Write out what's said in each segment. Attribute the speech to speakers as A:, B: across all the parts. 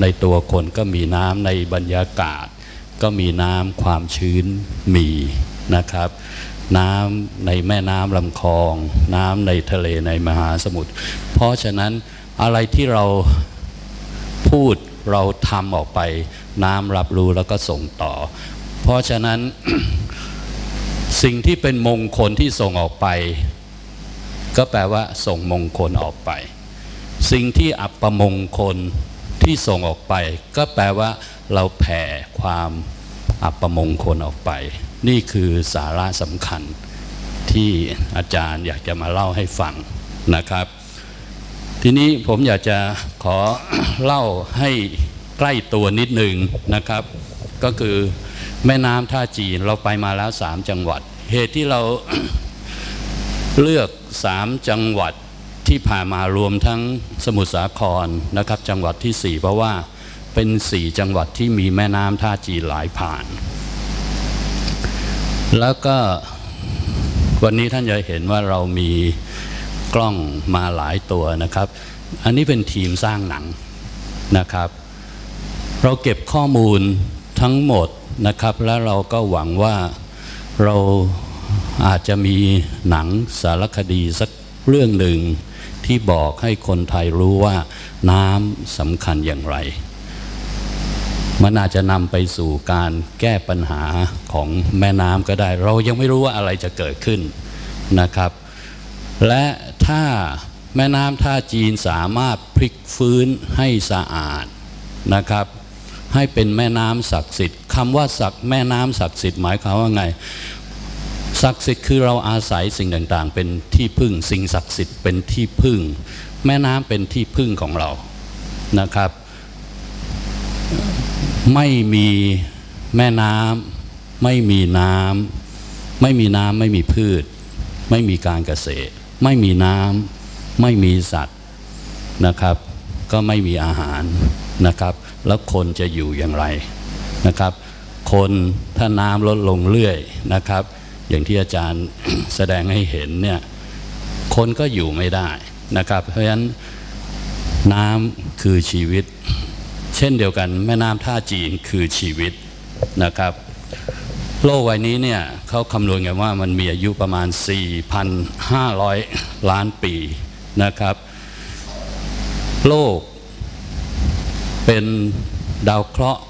A: ในตัวคนก็มีน้ำในบรรยากาศ ก็มีน้ำความชื้นมีนะครับ น้ำในแม่น้ำลำคลอง น้ำในทะเลในมหาสมุทรเพราะฉะนั้นอะไรที่เราพูดเราทำออกไป น้ำรับรู้แล้วก็ส่งต่อ เพราะฉะนั้นสิ่งที่เป็นมงคลที่ส่งออกไป ก็แปลว่าส่งมงคลออกไป สิ่งที่อัปมงคล ที่ส่งออกไป ก็แปลว่าเราแผ่ความอัปมงคลออกไป นี่คือสาระสำคัญที่อาจารย์อยากจะมาเล่าให้ฟังนะครับ ทีนี้ผมอยากจะขอเล่าให้ใกล้ตัวนิดหนึ่งนะครับ ก็คือแม่น้ำท่าจีนเราไปมาแล้วสามจังหวัด เหตุที่เราเลือกสามจังหวัด ที่ผ่านมารวมทั้งสมุทรสาครนะครับ จังหวัดที่สี่เพราะว่าเป็นสี่จังหวัดที่มีแม่น้ำท่าจีไหลผ่าน แล้วก็วันนี้ท่านจะเห็นว่าเรามีกล้องมาหลายตัวนะครับ อันนี้เป็นทีมสร้างหนังนะครับ เราเก็บข้อมูลทั้งหมดนะครับ แล้วเราก็หวังว่าเราอาจจะมีหนังสารคดีสักเรื่องหนึ่ง ที่บอกให้คนไทยรู้ว่าน้ำสำคัญอย่างไร มันอาจจะนำไปสู่การแก้ปัญหาของแม่น้ำก็ได้ เรายังไม่รู้ว่าอะไรจะเกิดขึ้นนะครับ และถ้าแม่น้ำท่าจีนสามารถพลิกฟื้นให้สะอาดนะครับให้เป็นแม่น้ำศักดิ์สิทธิ์คำว่าศักแม่น้ำศักดิ์สิทธิ์หมายความว่าไง ศักดิ์สิทธิ์คือเราอาศัยสิ่งต่างๆ เป็นที่พึ่งสิ่งศักดิ์สิทธิ์เป็นที่พึ่ง แม่น้ำเป็นที่พึ่งของเรานะครับ ไม่มีแม่น้ำไม่มีน้ำไม่มีน้ำไม่มีพืช ไม่มีการเกษตร ไม่มีน้ำไม่มีสัตว์นะครับ ก็ไม่มีอาหารนะครับ แล้วคนจะอยู่อย่างไรนะครับ คนถ้าน้ำลดลงเรื่อยนะครับ อย่างที่อาจารย์แสดงให้เห็นเนี่ยคนก็อยู่ไม่ได้นะครับ เพราะฉะนั้นน้ำคือชีวิต เช่นเดียวกันแม่น้ำท่าจีนคือชีวิตนะครับ โลกใบนี้เนี่ยเขาคำนวณกันว่ามันมีอายุประมาณ 4,500 ล้านปีนะครับ โลกเป็นดาวเคราะห์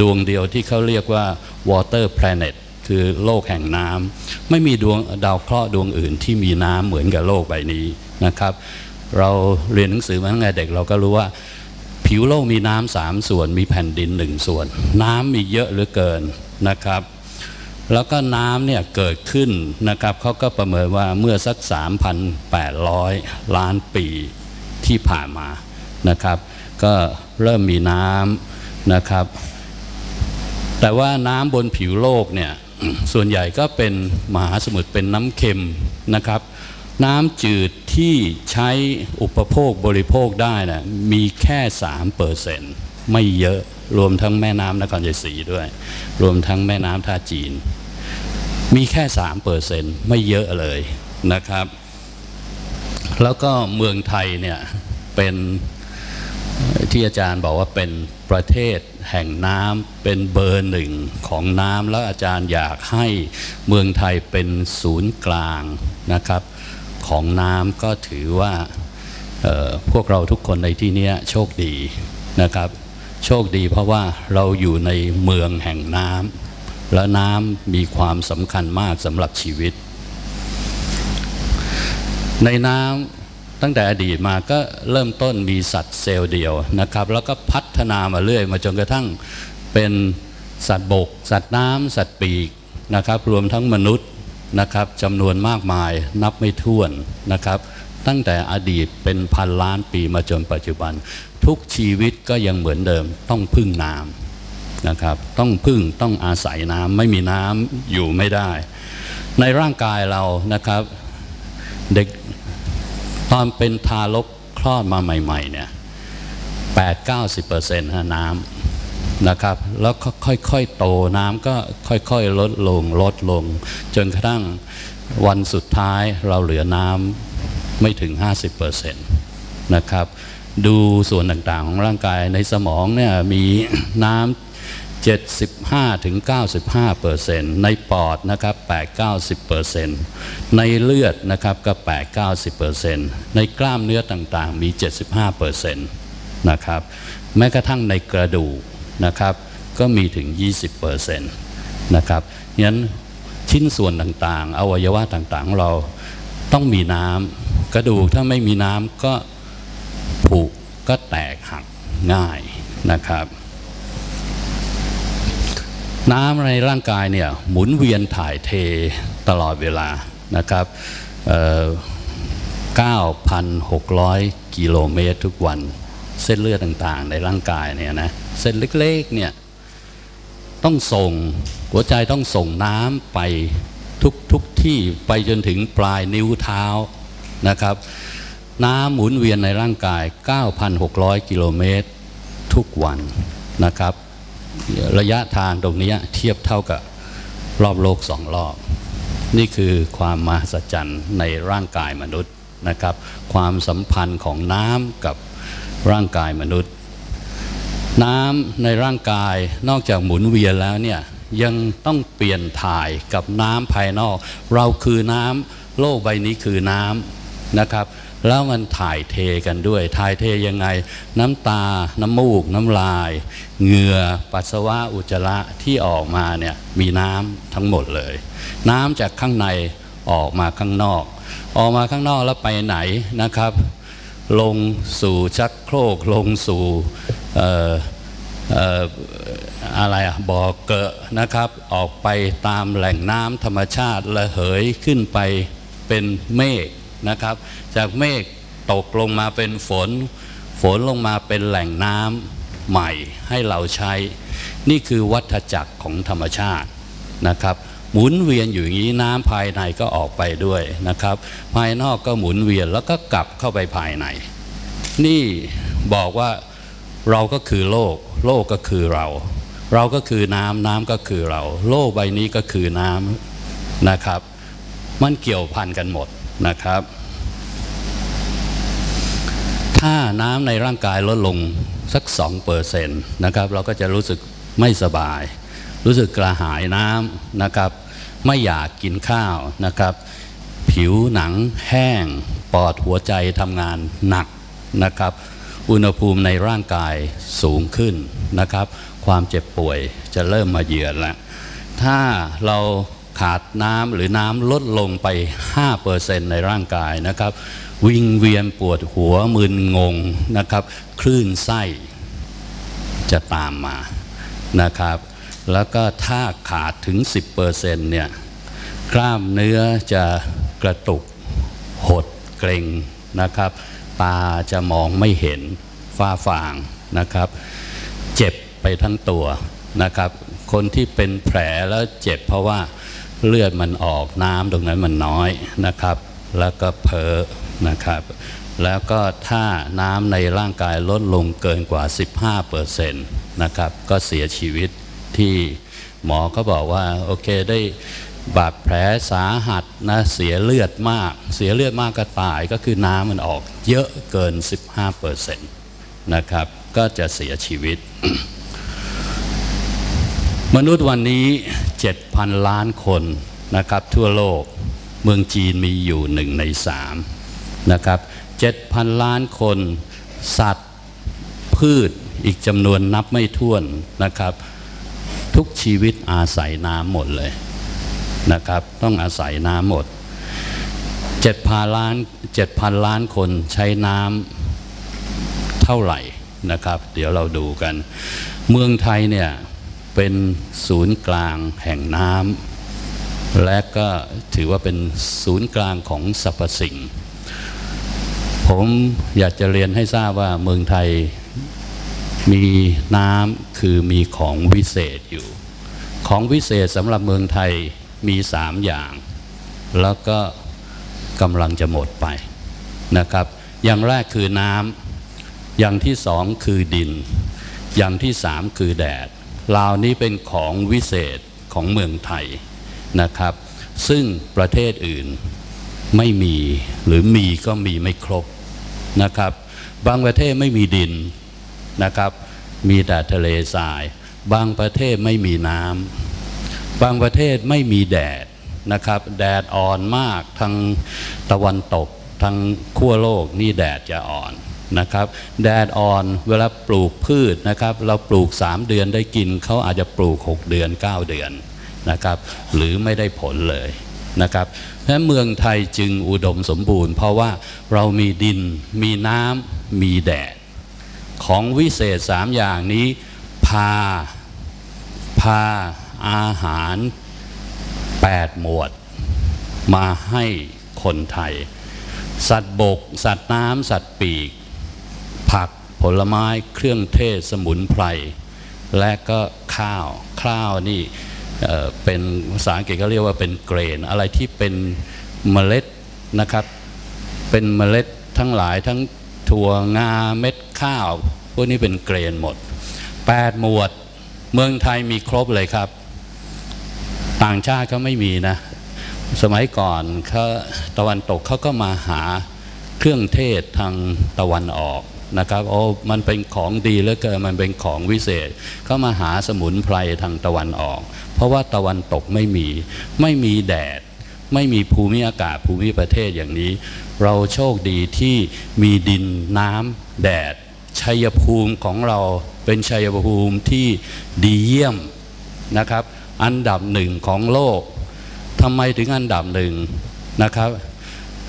A: ดวงเดียวที่เขาเรียกว่า water planet คือโลกแห่งน้ำไม่มีดวงดาวเคราะห์ดวงอื่นที่มีน้ำเหมือนกับโลกใบนี้นะครับ เราเรียนหนังสือมาตั้งแต่เด็กเราก็รู้ว่าผิวโลกมีน้ำสามส่วน มีแผ่นดินหนึ่งส่วน น้ำมีเยอะเหลือเกินนะครับ แล้วก็น้ำเนี่ยเกิดขึ้นนะครับเขาก็ประเมินว่าเมื่อสัก 3,800 ล้านปีที่ผ่านมานะครับ ก็เริ่มมีน้ำนะครับ แต่ว่าน้ำบนผิวโลกเนี่ย ส่วนใหญ่ก็เป็นมหาสมุทรเป็นน้ำเค็มนะครับ น้ำจืดที่ใช้อุปโภคบริโภคได้นะมีแค่3เปอร์เซนต์ไม่เยอะรวมทั้งแม่น้ำนครชัยศรีด้วย รวมทั้งแม่น้ำท่าจีน มีแค่3เปอร์เซนต์ไม่เยอะเลยนะครับ แล้วก็เมืองไทยเนี่ยเป็น ที่อาจารย์บอกว่าเป็นประเทศแห่งน้ำเป็นเบอร์หนึ่งของน้ำแล้วอาจารย์อยากให้เมืองไทยเป็นศูนย์กลางนะครับ ของน้ำก็ถือว่าพวกเราทุกคนในที่นี้โชคดีนะครับ โชคดีเพราะว่าเราอยู่ในเมืองแห่งน้ำและน้ำมีความสำคัญมากสำหรับชีวิต ในน้ำ ตั้งแต่อดีตมาก็เริ่มต้นมีสัตว์เซลล์เดียวนะครับ แล้วก็พัฒนามาเรื่อยมาจนกระทั่งเป็นสัตว์บก สัตว์น้ำสัตว์ปีกนะครับ รวมทั้งมนุษย์นะครับจำนวนมากมายนับไม่ถ้วนนะครับ ตั้งแต่อดีตเป็นพันล้านปีมาจนปัจจุบัน ทุกชีวิตก็ยังเหมือนเดิมต้องพึ่งน้ำนะครับ ต้องพึ่งต้องอาศัยน้ำไม่มีน้ำอยู่ไม่ได้ ในร่างกายเรานะครับเด็ก ตอนเป็นทารกคลอดมาใหม่ ๆ เนี่ยแปดเก้าสิบเปอร์เซ็นต์น้ำนะครับ แล้วก็ค่อยๆ โตน้ำก็ค่อยๆ ลดลงลดลง จนกระทั่งวันสุดท้ายเราเหลือน้ำไม่ถึง 50%นะครับ ดูส่วนต่างๆของร่างกายในสมองเนี่ยมีน้ำ 75ถึง95เปอร์เซ็นต์ในปอดนะครับ8 90เปอร์เซ็นต์ในเลือดนะครับก็8 90เปอร์เซ็นต์ในกล้ามเนื้อต่างๆมี 75เปอร์เซ็นต์นะครับแม้กระทั่งในกระดูกนะครับก็มีถึง 20เปอร์เซ็นต์นะครับงั้นชิ้นส่วนต่างๆ อวัยวะต่างๆของเราต้องมีน้ำกระดูกถ้าไม่มีน้ำก็ผุก็แตกหักง่ายนะครับ น้ำในร่างกายเนี่ยหมุนเวียนถ่ายเทตลอดเวลานะครับ9,600 กิโลเมตรทุกวัน เส้นเลือดต่างๆ ในร่างกายเนี่ยนะเส้นเล็กๆเนี่ยต้องส่งหัวใจต้องส่งน้ำไปทุกทุกที่ไปจนถึงปลายนิ้วเท้านะครับ น้ำหมุนเวียนในร่างกาย 9,600 กิโลเมตรทุกวันนะครับ ระยะทางตรงนี้เทียบเท่ากับรอบโลกสองรอบ นี่คือความมหัศจรรย์ในร่างกายมนุษย์นะครับ ความสัมพันธ์ของน้ำกับร่างกายมนุษย์ น้ำในร่างกายนอกจากหมุนเวียนแล้วเนี่ยยังต้องเปลี่ยนถ่ายกับน้ำภายนอก เราคือน้ำโลกใบนี้คือน้ำนะครับ แล้วมันถ่ายเทกันด้วย ถ่ายเทยังไง น้ำตา น้ำมูก น้ำลาย เหงื่อ ปัสสาวะ อุจจาระที่ออกมาเนี่ยมีน้ำทั้งหมดเลย น้ำจากข้างในออกมาข้างนอก ออกมาข้างนอกแล้วไปไหนนะครับ ลงสู่ชักโครก ลงสู่อะไรอะบ่อเกะนะครับ ออกไปตามแหล่งน้ำธรรมชาติระเหยขึ้นไปเป็นเมฆ นะครับ จากเมฆตกลงมาเป็นฝน ฝนลงมาเป็นแหล่งน้ำใหม่ให้เราใช้ นี่คือวัฏจักรของธรรมชาตินะครับหมุนเวียนอยู่อย่างนี้น้ำภายในก็ออกไปด้วยนะครับ ภายนอกก็หมุนเวียนแล้วก็กลับเข้าไปภายใน นี่บอกว่าเราก็คือโลก โลกก็คือเรา เราก็คือน้ำน้ำก็คือเรา โลกใบนี้ก็คือน้ำนะครับ มันเกี่ยวพันกันหมด นะครับ ถ้าน้ำในร่างกายลดลงสัก2เปอร์เซ็นต์นะครับ เราก็จะรู้สึกไม่สบาย รู้สึกกระหายน้ำนะครับ ไม่อยากกินข้าวนะครับ ผิวหนังแห้ง ปอดหัวใจทำงานหนักนะครับ อุณหภูมิในร่างกายสูงขึ้นนะครับ ความเจ็บป่วยจะเริ่มมาเยือนแล้วถ้าเรา ขาดน้ำหรือน้ำลดลงไป 5%ในร่างกายนะครับ วิงเวียนปวดหัวมึนงงนะครับ คลื่นไส้จะตามมานะครับ แล้วก็ถ้าขาดถึง 10%เนี่ยกล้ามเนื้อจะกระตุกหดเกร็งนะครับ ตาจะมองไม่เห็นฟ้าฟางนะครับ เจ็บไปทั้งตัวนะครับ คนที่เป็นแผลแล้วเจ็บเพราะว่า เลือดมันออกน้ำตรงนั้นมันน้อยนะครับ แล้วก็เพอนะครับ แล้วก็ถ้าน้ำในร่างกายลดลงเกินกว่า 15%นะครับ ก็เสียชีวิตที่หมอเขาบอกว่าโอเคได้บาดแผลสาหัสนะเสียเลือดมาก เสียเลือดมากก็ตายก็คือน้ำมันออกเยอะเกิน 15%นะครับ ก็จะเสียชีวิต มนุษย์วันนี้ 7,000 ล้านคนนะครับ ทั่วโลกเมืองจีนมีอยู่หนึ่งในสามนะครับ 7,000 ล้านคน สัตว์ พืชอีกจำนวนนับไม่ถ้วนนะครับ ทุกชีวิตอาศัยน้ำหมดเลยนะครับ ต้องอาศัยน้ำหมด 7,000 ล้าน 7,000 ล้านคนใช้น้ำเท่าไหร่นะครับ เดี๋ยวเราดูกัน เมืองไทยเนี่ย เป็นศูนย์กลางแห่งน้ำและก็ถือว่าเป็นศูนย์กลางของสรรพสิ่ง ผมอยากจะเรียนให้ทราบว่าเมืองไทยมีน้ำคือมีของวิเศษอยู่ ของวิเศษสำหรับเมืองไทยมีสามอย่าง แล้วก็กำลังจะหมดไปนะครับ อย่างแรกคือน้ำอย่างที่สองคือดิน อย่างที่สามคือแดด ลาวนี้เป็นของวิเศษของเมืองไทยนะครับ ซึ่งประเทศอื่นไม่มีหรือมีก็มีไม่ครบนะครับ บางประเทศไม่มีดินนะครับ มีแต่ทะเลทราย บางประเทศไม่มีน้ำบางประเทศไม่มีแดดนะครับ แดดอ่อนมากทางตะวันตกทางขั้วโลกนี่แดดจะอ่อน นะครับแดดอ่อนเวลาปลูกพืชนะครับเราปลูก 3 เดือนได้กินเขาอาจจะปลูก 6 เดือน 9 เดือนนะครับหรือไม่ได้ผลเลยนะครับเพราะเมืองไทยจึงอุดมสมบูรณ์ เพราะว่าเรามีดินมีน้ำมีแดด ของวิเศษสามอย่างนี้พาพาอาหาร 8 หมวด มาให้คนไทย สัตว์บก สัตว์น้ำ สัตว์ปีก ผลไม้เครื่องเทศสมุนไพร และก็ข้าวข้าวนี่เป็นภาษาอังกฤษเขาเรียกว่าเป็นเกรน อะไรที่เป็นเมล็ดนะครับเป็นเมล็ดทั้งหลายทั้งถั่วงาเม็ดข้าว พวกนี้เป็นเกรนหมด 8 หมวดเมืองไทยมีครบเลยครับ ต่างชาติเขาไม่มีนะ สมัยก่อนเขาตะวันตกเขาก็มาหา เครื่องเทศทางตะวันออกนะครับโอ้มันเป็นของดีเหลือเกินมันเป็นของวิเศษ เขามาหาสมุนไพรทางตะวันออก เพราะว่าตะวันตกไม่มีไม่มีแดด ไม่มีภูมิอากาศภูมิประเทศอย่างนี้ เราโชคดีที่มีดินน้ำแดด ชัยภูมิของเราเป็นชัยภูมิที่ดีเยี่ยมนะครับ อันดับหนึ่งของโลกทำไมถึงอันดับหนึ่งนะครับ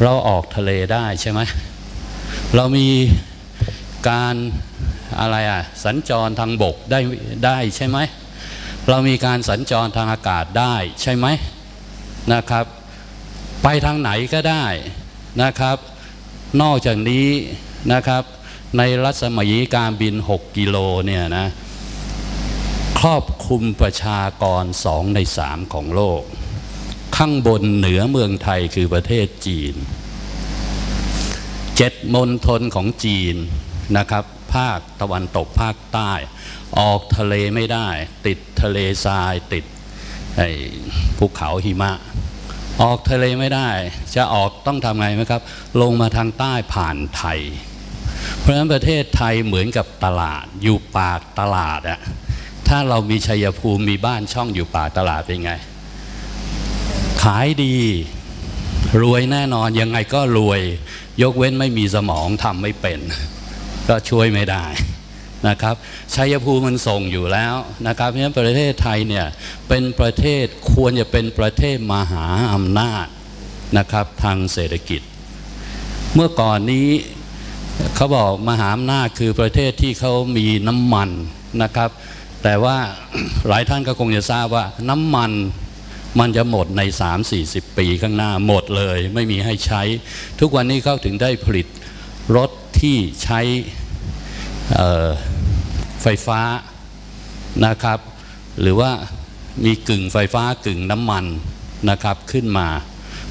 A: เราออกทะเลได้ใช่ไหมเรามีการอะไรอะสัญจรทางบกได้ได้ใช่ไหมเรามีการสัญจรทางอากาศได้ใช่ไหมนะครับ ไปทางไหนก็ได้นะครับ นอกจากนี้นะครับ ในรัศมีการบิน 6 กิโลเนี่ยนะครอบคลุมประชากรสองในสามของโลก ข้างบนเหนือเมืองไทยคือประเทศจีนเจ็ดมณฑลของจีนนะครับ ภาคตะวันตกภาคใต้ ออกทะเลไม่ได้ ติดทะเลทรายติดภูเขาหิมะ ออกทะเลไม่ได้ จะออกต้องทำไงไหมครับ ลงมาทางใต้ผ่านไทย เพราะฉะนั้นประเทศไทยเหมือนกับตลาดอยู่ปากตลาดอะถ้าเรามีชัยภูมิมีบ้านช่องอยู่ปากตลาดเป็นไง ขายดี รวยแน่นอนยังไงก็รวย ยกเว้นไม่มีสมองทำไม่เป็น ก็ช่วยไม่ได้นะครับชัยภูมิมันส่งอยู่แล้วนะครับเพราะฉะนั้นประเทศไทยเนี่ยเป็นประเทศควรจะเป็นประเทศมหาอำนาจนะครับทางเศรษฐกิจ เมื่อก่อนนี้เขาบอกมหาอำนาจคือประเทศที่เขามีน้ำมันนะครับ แต่ว่าหลายท่านก็คงจะทราบว่าน้ำมัน มันจะหมดใน 3-40 ปีข้างหน้าหมดเลย ไม่มีให้ใช้ ทุกวันนี้เขาถึงได้ผลิตรถที่ใช้ไฟฟ้านะครับ หรือว่ามีกึ่งไฟฟ้ากึ่งน้ำมันนะครับขึ้นมา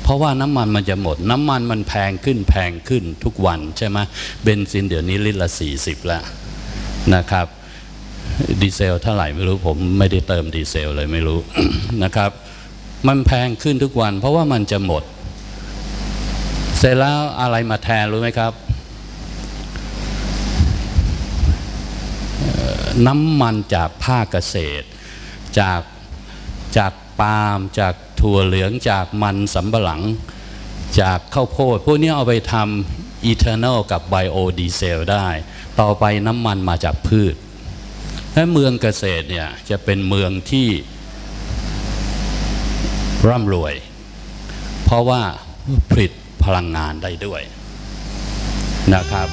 A: เพราะว่าน้ำมันมันจะหมด น้ำมันมันแพงขึ้นแพงขึ้นทุกวันใช่ไหมเบนซินเดี๋ยวนี้ลิตรละ 40 แล้วนะครับดีเซลเท่าไหร่ไม่รู้ผมไม่ได้เติมดีเซลเลยไม่รู้นะครับ มันแพงขึ้นทุกวัน เพราะว่ามันจะหมด เสร็จแล้วอะไรมาแทนรู้ไหมครับ น้ำมันจากภาคเกษตร จากจากปาล์มจากถั่วเหลืองจากมันสำปะหลัง จากข้าวโพด พวกนี้เอาไปทำอีเทอร์น l กับไบโอดีเซลได้ ต่อไปน้ำมันมาจากพืชและเมืองเกษตรเนี่ยจะเป็นเมืองที่ ร่ำรวย เพราะว่าผลิตพลังงานได้ด้วยนะครับ